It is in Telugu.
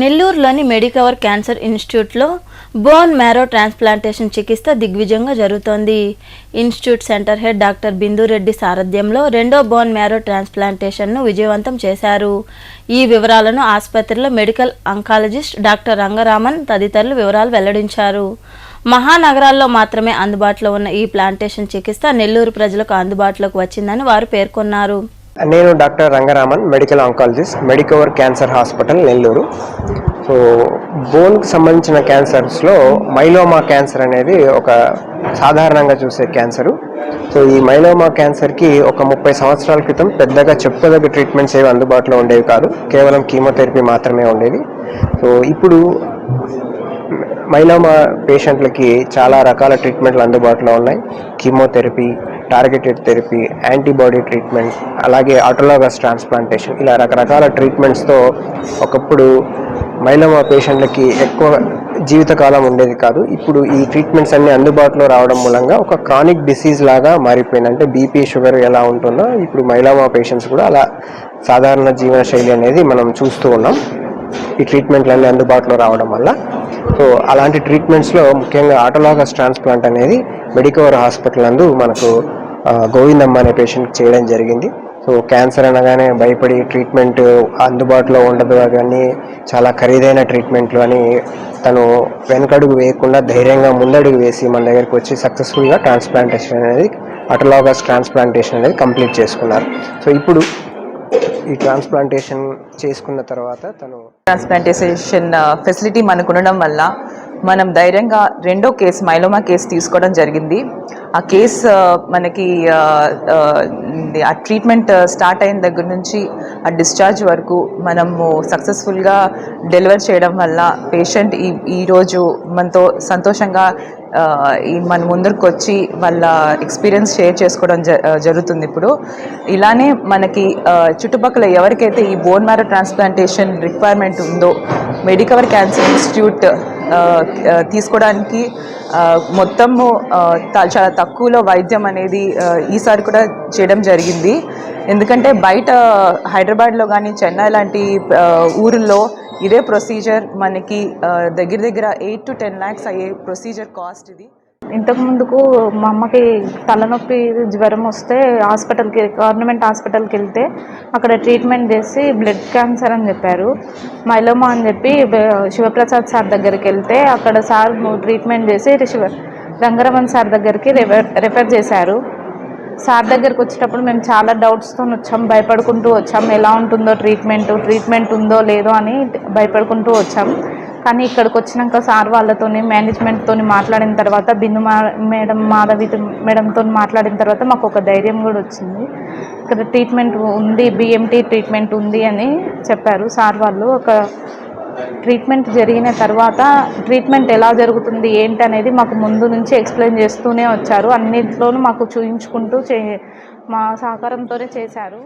నెల్లూరులోని మెడికవర్ క్యాన్సర్ ఇన్స్టిట్యూట్లో బోన్ మ్యారో ట్రాన్స్ప్లాంటేషన్ చికిత్స దిగ్విజయంగా జరుగుతోంది. Institute centre head doctor Bindu Reddy సారథ్యంలో రెండో బోన్ మ్యారో ట్రాన్స్ప్లాంటేషన్ను విజయవంతం చేశారు. ఈ వివరాలను ఆసుపత్రిలో మెడికల్ అంకాలజిస్ట్ డాక్టర్ రంగరామన్ తదితరులు వివరాలు వెల్లడించారు. మహానగరాల్లో మాత్రమే అందుబాటులో ఉన్న ఈ ప్లాంటేషన్ చికిత్స నెల్లూరు ప్రజలకు అందుబాటులోకి వచ్చిందని వారు పేర్కొన్నారు. నేను doctor Rangaraman medical oncologist Medicover cancer hospital Nellore. So బోన్కి సంబంధించిన క్యాన్సర్స్లో మైలోమా క్యాన్సర్ అనేది ఒక సాధారణంగా చూసే క్యాన్సరు. సో ఈ మైలోమా క్యాన్సర్కి ఒక ముప్పై సంవత్సరాల క్రితం పెద్దగా చెప్పదగ్గ ట్రీట్మెంట్స్ ఏవి అందుబాటులో ఉండేవి కాదు. కేవలం కీమోథెరపీ మాత్రమే ఉండేది. సో ఇప్పుడు మైలోమా పేషెంట్లకి చాలా రకాల ట్రీట్మెంట్లు అందుబాటులో ఉన్నాయి. Chemotherapy targeted therapy antibody treatment అలాగే ఆటోలాగస్ ట్రాన్స్ప్లాంటేషన్ ఇలా రకరకాల ట్రీట్మెంట్స్తో ఒకప్పుడు మైలమా పేషెంట్లకి ఎక్కువ జీవితకాలం ఉండేది కాదు. ఇప్పుడు ఈ ట్రీట్మెంట్స్ అన్ని అందుబాటులో రావడం మూలంగా ఒక క్రానిక్ డిసీజ్ లాగా మారిపోయింది. అంటే బీపీ షుగర్ ఎలా ఉంటుందో ఇప్పుడు మైలమా పేషెంట్స్ కూడా అలా సాధారణ జీవన శైలి అనేది మనం చూస్తూ ఉన్నాం. ఈ ట్రీట్మెంట్లన్నీ అందుబాటులో రావడం వల్ల సో అలాంటి ట్రీట్మెంట్స్లో ముఖ్యంగా ఆటోలాగస్ ట్రాన్స్ప్లాంట్ అనేది మెడికవర్ హాస్పిటల్ నందు మనకు గోవిందమ్మ అనే పేషెంట్ చేయడం జరిగింది. సో క్యాన్సర్ అనగానే భయపడి ట్రీట్మెంట్ అందుబాటులో ఉండదు కానీ చాలా ఖరీదైన ట్రీట్మెంట్లు అని తను వెనకడుగు వేయకుండా ధైర్యంగా ముందడుగు వేసి మన దగ్గరికి వచ్చి సక్సెస్ఫుల్గా ట్రాన్స్ప్లాంటేషన్ అనేది అటలాగస్ ట్రాన్స్ప్లాంటేషన్ అనేది కంప్లీట్ చేసుకున్నారు. సో ఇప్పుడు ఈ ట్రాన్స్ప్లాంటేషన్ చేసుకున్న తర్వాత తను ట్రాన్స్ప్లాంటేషన్ ఫెసిలిటీ మనకు ఉండడం వల్ల మనం ధైర్యంగా రెండో కేసు మైలోమా కేసు తీసుకోవడం జరిగింది. ఆ కేసు మనకి ఆ, ట్రీట్మెంట్ స్టార్ట్ అయిన దగ్గర నుంచి ఆ డిశ్చార్జ్ వరకు మనము సక్సెస్ఫుల్గా డెలివర్ చేయడం వల్ల పేషెంట్ ఈ ఈరోజు మనతో సంతోషంగా మన ముందరికి వచ్చి వాళ్ళ ఎక్స్పీరియన్స్ షేర్ చేసుకోవడం జ జరుగుతుంది ఇప్పుడు. ఇలానే మనకి చుట్టుపక్కల ఎవరికైతే ఈ బోన్ మ్యారో ట్రాన్స్ప్లాంటేషన్ రిక్వైర్మెంట్ ఉందో మెడికవర్ క్యాన్సర్ ఇన్స్టిట్యూట్ తీసుకోవడానికి మొత్తము చాలా తక్కువలో వైద్యం అనేది ఈసారి కూడా చేయడం జరిగింది. ఎందుకంటే బయట హైదరాబాద్లో కానీ చెన్నై లాంటి ఊరిలో ఇదే ప్రొసీజర్ మనకి దగ్గర దగ్గర ఎయిట్ టు టెన్ ల్యాక్స్ అయ్యే ప్రొసీజర్ కాస్ట్ ఇది. ఇంతకు ముందుకు మా అమ్మకి తలనొప్పి జ్వరం వస్తే హాస్పిటల్కి గవర్నమెంట్ హాస్పిటల్కి వెళ్తే అక్కడ ట్రీట్మెంట్ చేసి బ్లడ్ క్యాన్సర్ అని చెప్పారు. మైలోమా అని చెప్పి శివప్రసాద్ సార్ దగ్గరికి వెళ్తే అక్కడ సార్ ట్రీట్మెంట్ చేసి శివ రంగరమణ్ సార్ దగ్గరికి రెఫర్ రెఫర్ చేశారు. సార్ దగ్గరకు వచ్చేటప్పుడు మేము చాలా డౌట్స్తో వచ్చాం భయపడుకుంటూ వచ్చాం. ఎలా ఉంటుందో ట్రీట్మెంట్ ట్రీట్మెంట్ ఉందో లేదో అని భయపడుకుంటూ వచ్చాం. కానీ ఇక్కడికి వచ్చినాక సార్ వాళ్ళతోని మేనేజ్మెంట్తోని మాట్లాడిన తర్వాత బిందు మా మేడం మాధవి మేడంతో మాట్లాడిన తర్వాత మాకు ఒక ధైర్యం కూడా వచ్చింది. ఇక్కడ ట్రీట్మెంట్ ఉంది బిఎంటీ ట్రీట్మెంట్ ఉంది అని చెప్పారు. సార్ వాళ్ళు ఒక ట్రీట్మెంట్ జరిగిన తర్వాత ట్రీట్మెంట్ ఎలా జరుగుతుంది ఏంటి అనేది మాకు ముందు నుంచి ఎక్స్ప్లెయిన్ చేస్తూనే వచ్చారు. అన్నింటిలోనూ మాకు చూయించుకుంటూ చే మా సహకారంతోనే చేశారు.